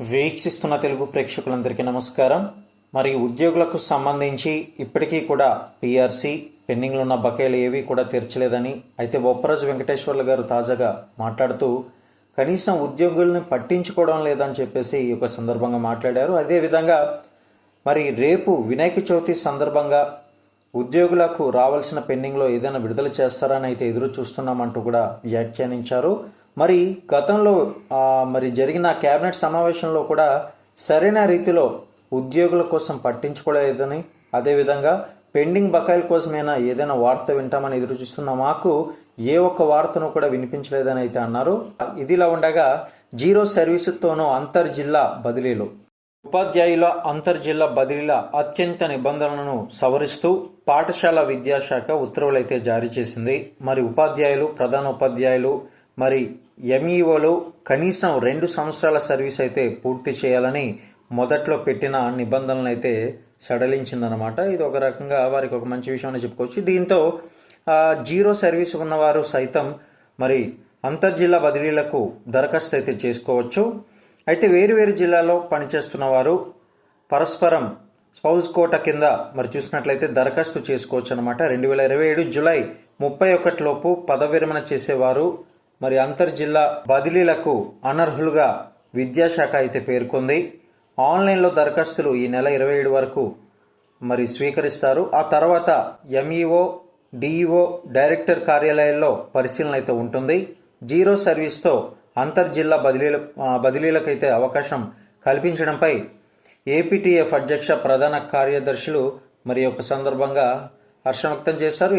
వీక్షిస్తున్న తెలుగు ప్రేక్షకులందరికీ నమస్కారం. మరి ఉద్యోగులకు సంబంధించి ఇప్పటికీ కూడా పిఆర్సీ పెండింగ్లో ఉన్న బకాయిలు ఏవి కూడా తీర్చలేదని అయితే బొప్పరాజు వెంకటేశ్వర్లు గారు తాజాగా మాట్లాడుతూ కనీసం ఉద్యోగుల్ని పట్టించుకోవడం లేదని చెప్పేసి ఈ యొక్క సందర్భంగా మాట్లాడారు. అదేవిధంగా మరి రేపు వినాయక చవితి సందర్భంగా ఉద్యోగులకు రావాల్సిన పెండింగ్లో ఏదైనా విడుదల చేస్తారని అయితే ఎదురు చూస్తున్నామంటూ కూడా వ్యాఖ్యానించారు. మరి గతంలో మరి జరిగిన కేబినెట్ సమావేశంలో కూడా సరైన రీతిలో ఉద్యోగుల కోసం పట్టించుకోలేదని అదేవిధంగా పెండింగ్ బకాయిల కోసమైనా ఏదైనా వార్త వింటామని ఎదురు చూస్తున్న మాకు ఏ ఒక్క వార్తను కూడా వినిపించలేదని అయితే అన్నారు. ఇదిలా ఉండగా జీరో సర్వీసుతోనూ అంతర్జిల్లా బదిలీలు. ఉపాధ్యాయుల అంతర్జిల్లా బదిలీల అత్యంత నిబంధనలను సవరిస్తూ పాఠశాల విద్యాశాఖ ఉత్తర్వులైతే జారీ చేసింది. మరి ఉపాధ్యాయులు ప్రధాన ఉపాధ్యాయులు మరి ఎంఈఓలో కనీసం రెండు సంవత్సరాల సర్వీస్ అయితే పూర్తి చేయాలని మొదట్లో పెట్టిన నిబంధనలు అయితే సడలించిందనమాట ఇది ఒక రకంగా వారికి ఒక మంచి విషయం అని చెప్పుకోవచ్చు. దీంతో జీరో సర్వీస్ ఉన్నవారు సైతం మరి అంతర్జిల్లా బదిలీలకు దరఖాస్తు అయితే చేసుకోవచ్చు. అయితే వేరు వేరు జిల్లాలో పనిచేస్తున్న వారు పరస్పరం స్పౌజ్ కోట కింద మరి చూసినట్లయితే దరఖాస్తు చేసుకోవచ్చు అనమాట రెండు వేల ఇరవై ఏడు జులై ముప్పై ఒకటిలోపు పదవిరమణ చేసేవారు మరి అంతర్జిల్లా బదిలీలకు అనర్హులుగా విద్యాశాఖ అయితే పేర్కొంది. ఆన్లైన్లో దరఖాస్తులు ఈ నెల ఇరవై ఏడు వరకు మరి స్వీకరిస్తారు. ఆ తర్వాత ఎంఈఓ డిఈఓ డైరెక్టర్ కార్యాలయాల్లో పరిశీలన అయితే ఉంటుంది. జీరో సర్వీస్తో అంతర్జిల్లా బదిలీల బదిలీలకైతే అవకాశం కల్పించడంపై ఏపీటీఎఫ్ అధ్యక్ష ప్రధాన కార్యదర్శులు మరి ఒక సందర్భంగా హర్షం వ్యక్తం చేశారు.